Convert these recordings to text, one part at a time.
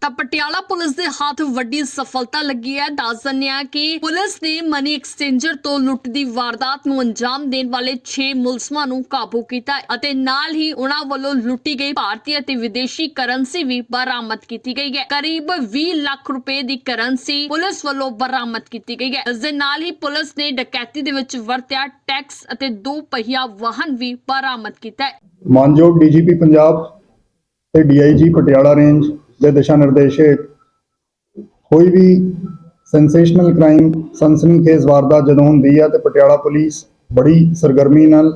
ਤਾਂ ਪਟਿਆਲਾ ਪੁਲਿਸ ਦੇ ਹੱਥ ਵੱਡੀ ਸਫਲਤਾ ਲੱਗੀ ਹੈ। ਦੱਸ ਦਿੰਦੇ ਕਿ ਪੁਲਿਸ ਨੇ ਮਨੀ ਐਕਸਚੇਂਜਰ ਤੋਂ ਲੁੱਟ ਦੀ ਵਾਰਦਾਤ ਨੂੰ ਅੰਜਾਮ ਦੇਣ ਵਾਲੇ 6 ਮੁਲਜ਼ਮਾਂ ਨੂੰ ਕਾਬੂ ਕੀਤਾ ਅਤੇ ਨਾਲ ਹੀ ਉਹਨਾਂ ਵੱਲੋਂ ਲੁੱਟੀ ਗਈ ਭਾਰਤੀ ਅਤੇ ਵਿਦੇਸ਼ੀ ਕਰੰਸੀ ਵੀ ਬਰਾਮਦ ਕੀਤੀ ਗਈ ਹੈ। ਕਰੀਬ 20 ਲੱਖ ਰੁਪਏ ਦੀ ਕਰੰਸੀ ਪੁਲਿਸ ਵੱਲੋਂ ਬਰਾਮਦ ਕੀਤੀ ਗਈ ਹੈ। ਇਸ ਦੇ ਨਾਲ ਹੀ ਪੁਲਿਸ ਨੇ ਡਕੈਤੀ ਦੇ ਵਿੱਚ ਵਰਤਿਆ ਟੈਕਸ ਅਤੇ ਦੋ ਪਹੀਆ ਵਾਹਨ ਵੀ ਬਰਾਮਦ ਕੀਤਾ ਹੈ। ਮਾਨਯੋਗ ਡੀਜੀਪੀ ਪੰਜਾਬ ਤੇ ਡੀਆਈਜੀ ਪਟਿਆਲਾ ਰੇਂਜ ਦੇ ਦਿਸ਼ਾ ਨਿਰਦੇਸ਼ ਹੇਠ ਕੋਈ ਵੀ ਸੈਂਸੇਸ਼ਨਲ ਕ੍ਰਾਈਮ ਸਨਸਨੀਖੇਜ਼ ਵਾਰਦਾਤ ਜਦੋਂ ਹੁੰਦੀ ਹੈ ਤੇ ਪਟਿਆਲਾ ਪੁਲਿਸ ਬੜੀ ਸਰਗਰਮੀ ਨਾਲ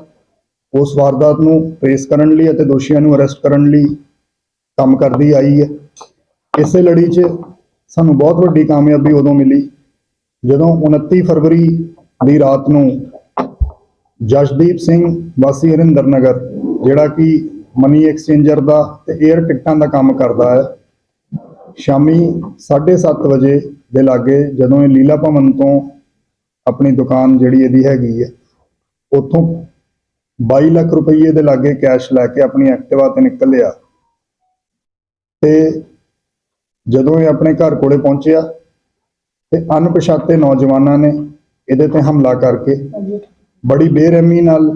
ਉਸ ਵਾਰਦਾਤ ਨੂੰ ਟ੍ਰੇਸ ਕਰਨ ਲਈ ਅਤੇ ਦੋਸ਼ੀਆਂ ਨੂੰ ਅਰੈਸਟ ਕਰਨ ਲਈ ਕੰਮ ਕਰਦੀ ਆਈ ਹੈ। ਇਸੇ ਲੜੀ 'ਚ ਸਾਨੂੰ ਬਹੁਤ ਵੱਡੀ ਕਾਮਯਾਬੀ ਉਦੋਂ ਮਿਲੀ ਜਦੋਂ 29 ਫਰਵਰੀ ਦੀ ਰਾਤ ਨੂੰ ਜਸ਼ਦੀਪ ਸਿੰਘ ਵਾਸੀ ਹਰਿੰਦਰ ਨਗਰ ਜਿਹੜਾ ਕਿ ਮਨੀ ਐਕਸਚੇਂਜਰ ਦਾ ਤੇ 에ਅਰ ਟਿਕਟਾਂ ਦਾ ਕੰਮ ਕਰਦਾ ਹੈ। ਸ਼ਾਮੀ 7:30 ਵਜੇ ਦੇ ਲਾਗੇ ਜਦੋਂ ਇਹ ਲੀਲਾ ਭਵਨ ਤੋਂ ਆਪਣੀ ਦੁਕਾਨ ਜਿਹੜੀ ਇਹਦੀ ਹੈਗੀ ਹੈ ਉੱਥੋਂ 22 ਲੱਖ ਰੁਪਏ ਦੇ ਲਾਗੇ ਕੈਸ਼ ਲੈ ਕੇ ਆਪਣੀ ਐਕਟਿਵਾ ਤੇ ਨਿਕਲਿਆ ਤੇ ਜਦੋਂ ਇਹ ਆਪਣੇ ਘਰ ਕੋਲੇ ਪਹੁੰਚਿਆ ਤੇ ਅਣਪਛਾਤੇ ਨੌਜਵਾਨਾਂ ਨੇ ਇਹਦੇ ਤੇ ਹਮਲਾ ਕਰਕੇ ਬੜੀ ਬੇਰਹਿਮੀ ਨਾਲ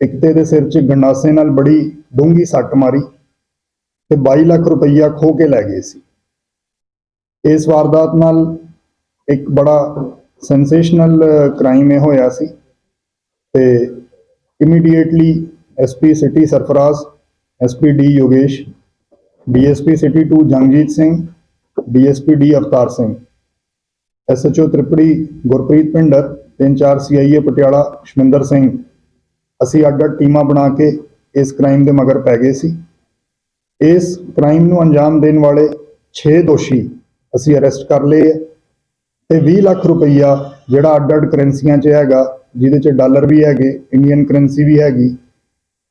ਇੱਕਤੇ ਦੇ ਸਿਰ 'ਚ ਗੰਡਾਸੇ ਨਾਲ ਬੜੀ ਡੂੰਗੀ ਸੱਟ ਮਾਰੀ ਤੇ 22 ਲੱਖ ਰੁਪਈਆ ਖੋ ਕੇ ਲੈ ਗਏ ਸੀ। ਇਸ ਵਾਰਦਾਤ ਨਾਲ ਇੱਕ ਬੜਾ ਸੈਂਸੇਸ਼ਨਲ ਕ੍ਰਾਈਮ ਇਹ ਹੋਇਆ ਸੀ ਤੇ immediately SP city Sarfraz SP D Yogesh DSP city 2 Jangjit Singh DSP D Avtar Singh SHO Tripri Gurpreet Pinder, ਤਿੰਨ ਚਾਰ ਸੀਆਈਏ ਪਟਿਆਲਾ ਸ਼ਮਿੰਦਰ ਸਿੰਘ ਅਸੀਂ ਅੱਡ ਅੱਡ ਟੀਮਾਂ ਬਣਾ ਕੇ ਇਸ ਕ੍ਰਾਈਮ ਦੇ ਮਗਰ ਪੈ ਗਏ ਸੀ। ਇਸ ਕ੍ਰਾਈਮ ਨੂੰ ਅੰਜਾਮ ਦੇਣ ਵਾਲੇ 6 ਦੋਸ਼ੀ ਅਸੀਂ ਅਰੈਸਟ ਕਰ ਲਏ ਹੈ ਤੇ 20 ਲੱਖ ਰੁਪਈਆ ਜਿਹੜਾ ਅੱਡ ਅੱਡ ਕਰੰਸੀਆਂ 'ਚ ਹੈਗਾ, ਜਿਹਦੇ 'ਚ ਡਾਲਰ ਵੀ ਹੈਗੇ, ਇੰਡੀਅਨ ਕਰੰਸੀ ਵੀ ਹੈਗੀ,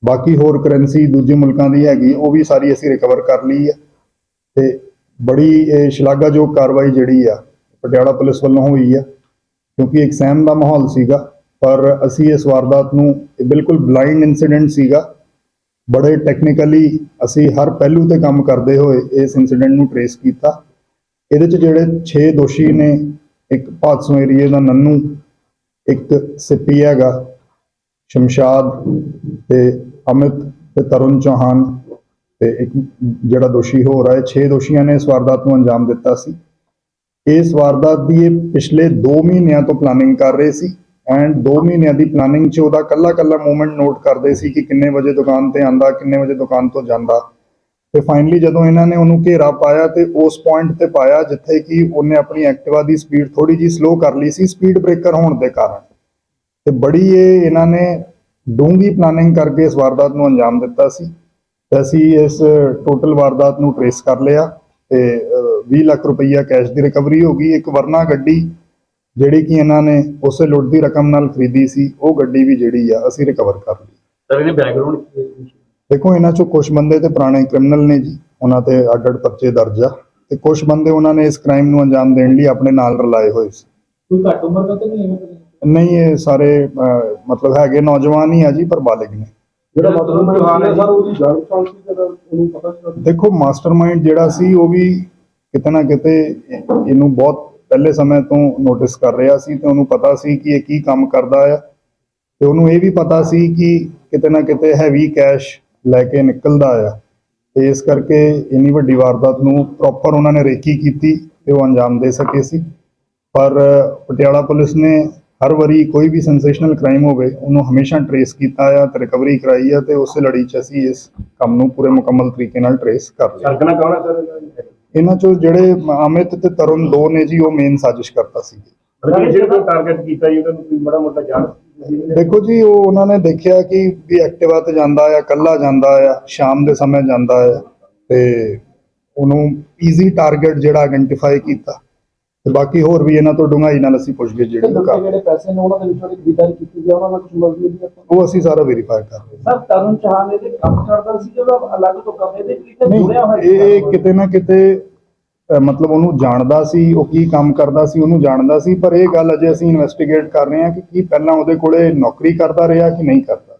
ਬਾਕੀ ਹੋਰ ਕਰੰਸੀ ਦੂਜੇ ਮੁਲਕਾਂ ਦੀ ਹੈਗੀ, ਉਹ ਵੀ ਸਾਰੀ ਅਸੀਂ ਰਿਕਵਰ ਕਰ ਲਈ ਹੈ ਤੇ ਬੜੀ ਇਹ ਸ਼ਲਾਘਾਯੋਗ ਕਾਰਵਾਈ ਜਿਹੜੀ ਆ ਪਟਿਆਲਾ ਪੁਲਿਸ ਵੱਲੋਂ ਹੋਈ ਆ, ਕਿਉਂਕਿ ਇੱਕ ਸਹਿਮ ਦਾ ਮਾਹੌਲ ਸੀਗਾ। ਪਰ ਅਸੀਂ ਇਸ ਵਾਰਦਾਤ ਨੂੰ ਇਹ ਬਿਲਕੁਲ ਬਲਾਈਂਡ ਇਨਸੀਡੈਂਟ ਸੀਗਾ। ਬੜੇ ਟੈਕਨੀਕਲੀ ਅਸੀਂ ਹਰ ਪਹਿਲੂ ਤੇ ਕੰਮ ਕਰਦੇ ਹੋਏ ਇਸ ਇਨਸੀਡੈਂਟ ਨੂੰ ਟਰੇਸ ਕੀਤਾ। ਇਹਦੇ ਚ ਜਿਹੜੇ 6 ਦੋਸ਼ੀ ਨੇ, ਇੱਕ ਭਾਤਸੋਂ ਏਰੀਏ ਦਾ ਨੰਨੂ, ਇੱਕ ਸਿੱਪੀ ਹੈਗਾ, ਸ਼ਮਸ਼ਾਦ ਤੇ ਅਮਿਤ ਤੇ ਤਰੁਣ ਚੌਹਾਨ ਤੇ ਇੱਕ ਜਿਹੜਾ ਦੋਸ਼ੀ ਹੋ ਰਿਹਾ ਹੈ 6 ਦੋਸ਼ੀਆਂ ਨੇ ਇਸ ਵਾਰਦਾਤ ਨੂੰ ਅੰਜਾਮ ਦਿੱਤਾ ਸੀ। ਇਸ ਵਾਰਦਾਤ ਦੀ ਇਹ ਪਿਛਲੇ 2 ਮਹੀਨਿਆਂ ਤੋਂ ਪਲਾਨਿੰਗ ਕਰ ਰਹੇ ਸੀ। ਐਂਡ 2 ਮਹੀਨਿਆਂ ਦੀ ਪਲਾਨਿੰਗ 'ਚ ਉਹਦਾ ਕੱਲਾ ਕੱਲਾ ਮੂਵਮੈਂਟ ਨੋਟ ਕਰਦੇ ਸੀ ਕਿ ਕਿੰਨੇ ਵਜੇ ਦੁਕਾਨ ਤੇ ਆਂਦਾ ਕਿੰਨੇ ਵਜੇ ਦੁਕਾਨ ਤੋਂ ਜਾਂਦਾ। ਤੇ ਫਾਈਨਲੀ ਜਦੋਂ ਇਹਨਾਂ ਨੇ ਉਹਨੂੰ ਘੇਰਾ ਪਾਇਆ ਤੇ ਉਸ ਪੁਆਇੰਟ ਤੇ ਪਾਇਆ ਜਿੱਥੇ ਕਿ ਉਹਨੇ ਆਪਣੀ ਐਕਟਿਵਾ ਦੀ ਸਪੀਡ ਥੋੜੀ ਜੀ ਸਲੋ ਕਰ ਲਈ ਸੀ ਸਪੀਡ ਬ੍ਰੇਕਰ ਹੋਣ ਦੇ ਕਾਰਨ। ਤੇ ਬੜੀ ਇਹ ਇਹਨਾਂ ਨੇ ਡੂੰਗੀ ਪਲਾਨਿੰਗ ਕਰਕੇ ਇਸ ਵਾਰਦਾਤ ਨੂੰ ਅੰਜਾਮ ਦਿੱਤਾ ਸੀ। ਤੇ ਅਸੀਂ ਇਸ ਟੋਟਲ ਵਾਰਦਾਤ ਨੂੰ ਟ੍ਰੇਸ ਕਰ ਲਿਆ ਤੇ ਅਹ, 20 ਲੱਖ ਰੁਪਈਆ ਕੈਸ਼ ਦੀ ਰਿਕਵਰੀ ਹੋ ਗਈ। ਇੱਕ ਵਰਨਾ ਗੱਡੀ ਜਿਹੜੀ ਕਿ ਇਹਨਾਂ ਨੇ ਉਸੇ ਲੁੱਟ ਦੀ ਰਕਮ ਨਾਲ ਖਰੀਦੀ ਸੀ ਉਹ ਗੱਡੀ ਵੀ ਜਿਹੜੀ ਆ ਅਸੀਂ ਰਿਕਵਰ ਕਰ ਲਈ। ਸਰ ਇਹਦੇ ਬੈਕਗ੍ਰਾਉਂਡ ਦੇਖੋ ਇਹਨਾਂ ਚੋਂ ਕੁਝ ਬੰਦੇ ਤੇ ਪੁਰਾਣੇ ਕ੍ਰਿਮੀਨਲ ਨੇ ਜੀ ਉਹਨਾਂ ਤੇ ਅੱਡ ਅੱਡ ਪਰਚੇ ਦਰਜ ਆ ਤੇ ਕੁਝ ਬੰਦੇ ਉਹਨਾਂ ਨੇ ਇਸ ਕ੍ਰਾਈਮ ਨੂੰ ਅੰਜਾਮ ਦੇਣ ਲਈ ਆਪਣੇ ਨਾਲ ਰਲਾਏ ਹੋਏ ਸੀ। ਕੋਈ ਘੱਟ ਉਮਰ ਦਾ ਤਾਂ ਨਹੀਂ ਹੈ ਨਹੀਂ ਇਹ ਸਾਰੇ ਮਤਲਬ ਹੈਗੇ ਨੌਜਵਾਨ ਹੀ ਆ ਜੀ ਪਰ ਬਾਲਿਗ ਨੇ। ਜਿਹੜਾ ਮਤਲਬ ਜਵਾਨ ਹੈ ਸਰ ਉਹਦੀ ਜਾਣ ਪਛਾਣ ਸੀ ਜਦੋਂ ਉਹਨੂੰ ਪਤਾ ਸੀ। ਦੇਖੋ ਮਾਸਟਰਮਾਈਂਡ ਜਿਹੜਾ ਸੀ ਉਹ ਵੀ ਕਿਤੇ ਨਾ ਕਿਤੇ ਇਹ- ਇਹਨੂੰ ਬਹੁਤ ਪਹਿਲੇ ਸਮੇਂ ਤੋਂ ਨੋਟਿਸ ਕਰ ਰਿਹਾ ਸੀ ਤੇ ਉਹਨੂੰ ਪਤਾ ਸੀ ਕਿ ਇਹ ਕੀ ਕੰਮ ਕਰਦਾ ਆ। ਤੇ ਉਹਨੂੰ ਇਹ ਵੀ ਪਤਾ ਸੀ ਕਿ ਕਿਤੇ ਨਾ ਕਿਤੇ ਹੈਵੀ ਕੈਸ਼ ਲੈ ਕੇ ਨਿਕਲਦਾ ਆ। ਤੇ ਇਸ ਕਰਕੇ ਇੰਨੀ ਵੱਡੀ ਵਾਰਦਾਤ ਨੂੰ ਪ੍ਰੋਪਰ ਉਹਨਾਂ ਨੇ ਰੇਕੀ ਕੀਤੀ ਤੇ ਉਹ ਅੰਜਾਮ ਦੇ ਸਕੇ ਸੀ। ਪਰ ਪਟਿਆਲਾ ਪੁਲਿਸ ਨੇ ਹਰ ਵਾਰੀ ਕੋਈ ਵੀ ਸੈਂਸੇਸ਼ਨਲ ਕ੍ਰਾਈਮ ਹੋਵੇ, ਉਹਨੂੰ ਹਮੇਸ਼ਾ ਟਰੇਸ ਕੀਤਾ ਆ ਤੇ ਰਿਕਵਰੀ ਕਰਾਈ ਆ ਤੇ ਉਸੇ ਲੜੀ 'ਚ ਅਸੀਂ ਇਸ ਕੰਮ ਨੂੰ ਪੂਰੇ ਮੁਕੰਮਲ ਤਰੀਕੇ ਨਾਲ ਟਰੇਸ ਕਰ ਲਿਆ। ਸਰਗਨਾ ਕੌਣ ਹੈ ਸਰ? ਇਹਨਾਂ ਚੋਂ ਜਿਹੜੇ ਅਮਿਤ ਤੇ ਤਰੁਣ ਦੋ ਨੇ ਜੀ ਉਹ ਮੇਨ ਸਾਜ਼ਿਸ਼ ਕਰਤਾ ਸੀ। ਸਰ ਜਿਹੜਾ ਕੋਈ ਟਾਰਗੇਟ ਕੀਤਾ ਜੀ ਉਹਨੂੰ ਕੋਈ ਬੜਾ ਮੋਟਾ ਜਾਣ ਦੇਖੋ ਜੀ ਉਹ ਉਹਨਾਂ ਨੇ ਦੇਖਿਆ ਕਿ ਵੀ ਐਕਟਿਵਾ ਤੇ ਜਾਂਦਾ ਆ ਕੱਲਾ ਜਾਂਦਾ ਆ ਸ਼ਾਮ ਦੇ ਸਮੇਂ ਜਾਂਦਾ ਆ ਤੇ ਉਹਨੂੰ ਈਜ਼ੀ ਟਾਰਗੇਟ ਜਿਹੜਾ ਆਇਡੈਂਟੀਫਾਈ ਕੀਤਾ। ਤੇ ਬਾਕੀ ਹੋਰ ਵੀ ਇਹਨਾਂ ਤੋਂ ਡੂੰਘਾਈ ਨਾਲ ਅਸੀਂ ਪੁੱਛਗਿੱਛ ਜਿਹੜੀ ਉਹ ਕਰ ਜਿਹੜੇ ਪੈਸੇ ਨੇ ਉਹਨਾਂ ਦੇ ਵਿੱਚੋਂ ਖਰੀਦਦਾਰੀ ਕੀਤੀ ਗਿਆ ਉਹਨਾਂ ਦਾ ਕੁਝ ਵੀ ਆਪਾਂ ਉਹ ਅਸੀਂ ਸਾਰਾ ਵੈਰੀਫਾਈ ਕਰ ਰਹੇ ਸਰ ਤਰੁਣ ਚੌਹਾਨ ਇਹਦੇ ਕੰਮ ਕਰਦਾ ਸੀ ਜਦੋਂ ਅਲੱਗ ਤੋਂ ਕੰਮ ਇਹਦੇ ਵਿੱਚ ਜੁੜਿਆ ਹੋਇਆ ਨਹੀਂ ਇਹ ਕਿਤੇ ਨਾ ਕਿਤੇ ਮਤਲਬ ਉਹਨੂੰ ਜਾਣਦਾ ਸੀ ਉਹ ਕੀ ਕੰਮ ਕਰਦਾ ਸੀ ਉਹਨੂੰ ਜਾਣਦਾ ਸੀ ਪਰ ਇਹ ਗੱਲ ਅਜੇ ਅਸੀਂ ਇਨਵੈਸਟੀਗੇਟ ਕਰ ਰਹੇ ਹਾਂ ਕਿ ਕੀ ਪਹਿਲਾਂ ਉਹਦੇ ਕੋਲੇ ਨੌਕਰੀ ਕਰਦਾ ਰਿਹਾ ਕਿ ਨਹੀਂ ਕਰਦਾ।